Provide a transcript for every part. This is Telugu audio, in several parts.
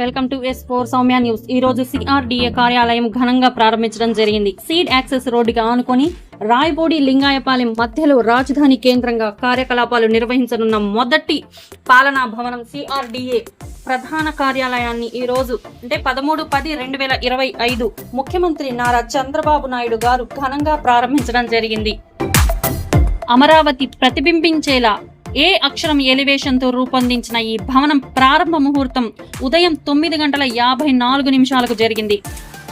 Welcome to S four Soumya news. ఈ రోజు సిఆర్డీఏ కార్యాలయం ఘనంగా ప్రారంభించడం జరిగింది. సీడ్ యాక్సెస్ రోడ్డుకి ఆనుకొని రాయబోడి లింగాయపాలెం మధ్యలో రాజధాని కేంద్రంగా కార్యకలాపాలు నిర్వహించనున్న మొదటి పాలనా భవనం సిఆర్డీఏ ప్రధాన కార్యాలయాన్ని ఈ రోజు అంటే పదమూడు పది రెండు వేల ఇరవై ఐదు ముఖ్యమంత్రి నారా చంద్రబాబు నాయుడు గారు ఘనంగా ప్రారంభించడం జరిగింది. అమరావతి ప్రతిబింబించేలా ఏ అక్షరం ఎలివేషన్తో రూపొందించిన ఈ భవనం ప్రారంభ ముహూర్తం ఉదయం తొమ్మిది గంటల యాభై నాలుగు నిమిషాలకు జరిగింది.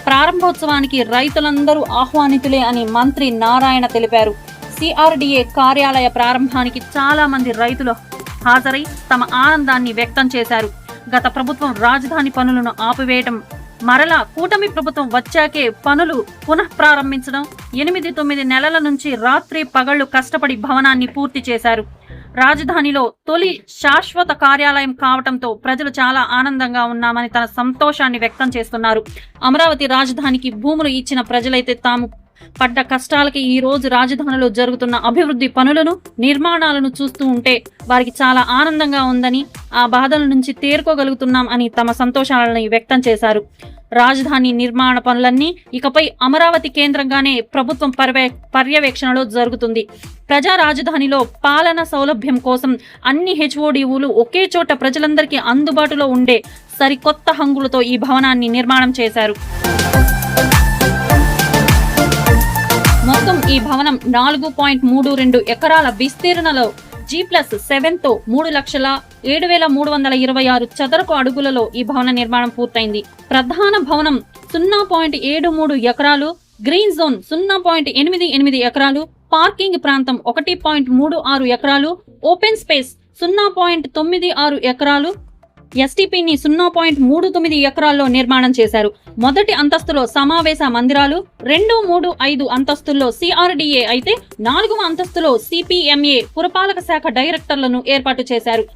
ప్రారంభోత్సవానికి రైతులందరూ ఆహ్వానితులే అని మంత్రి నారాయణ తెలిపారు. సిఆర్డీఏ కార్యాలయ ప్రారంభానికి చాలా మంది రైతులు హాజరై తమ ఆనందాన్ని వ్యక్తం చేశారు. గత ప్రభుత్వం రాజధాని పనులను ఆపివేయటం మరలా కూటమి ప్రభుత్వం వచ్చాకే పనులు పునః ప్రారంభించడం ఎనిమిది తొమ్మిది నెలల నుంచి రాత్రి పగళ్ళు కష్టపడి భవనాన్ని పూర్తి చేశారు. రాజధానిలో తొలి శాశ్వత కార్యాలయం కావటంతో ప్రజలు చాలా ఆనందంగా ఉన్నామని తన సంతోషాన్ని వ్యక్తం చేస్తున్నారు. అమరావతి రాజధానికి భూములు ఇచ్చిన ప్రజలైతే తాము పడ్డ కష్టాలకి ఈ రోజు రాజధానిలో జరుగుతున్న అభివృద్ధి పనులను నిర్మాణాలను చూస్తూ ఉంటే వారికి చాలా ఆనందంగా ఉందని ఆ బాధల నుంచి తేరుకోగలుగుతున్నాం అని తమ సంతోషాలను వ్యక్తం చేశారు. రాజధాని నిర్మాణ పనులన్నీ ఇకపై అమరావతి కేంద్రంగానే ప్రభుత్వం పర్యవే పర్యవేక్షణలో జరుగుతుంది. ప్రజా రాజధానిలో పాలన సౌలభ్యం కోసం అన్ని హెచ్ఓడివులు ఒకే చోట ప్రజలందరికీ అందుబాటులో ఉండే సరికొత్త హంగులతో ఈ భవనాన్ని నిర్మాణం చేశారు. మొత్తం ఈ భవనం నాలుగు పాయింట్ మూడు రెండు ఎకరాల విస్తీర్ణలో జీ ప్లస్ సెవెన్తో మూడు లక్షల ఏడు వేల మూడు వందల ఇరవై ఆరు చదరపు అడుగులలో ఈ భవన నిర్మాణం పూర్తయింది. ప్రధాన భవనం సున్నా పాయింట్ ఏడు మూడు ఎకరాలు గ్రీన్ జోన్ సున్నా పాయింట్ ఎనిమిది ఎనిమిది ఎకరాలు పార్కింగ్ ప్రాంతం ఒకటి పాయింట్ మూడు ఆరు ఎకరాలు ఓపెన్ స్పేస్ సున్నా పాయింట్ తొమ్మిది ఆరు ఎకరాలు ఎస్టీపీని సున్నా పాయింట్ మూడు తొమ్మిది ఎకరాల్లో నిర్మాణం చేశారు. మొదటి అంతస్తులో సమావేశ మందిరాలు రెండు మూడు ఐదు అంతస్తుల్లో సిఆర్డీఏ అయితే నాలుగవ అంతస్తులో సిపిఎంఏ పురపాలక శాఖ డైరెక్టర్లను ఏర్పాటు చేశారు.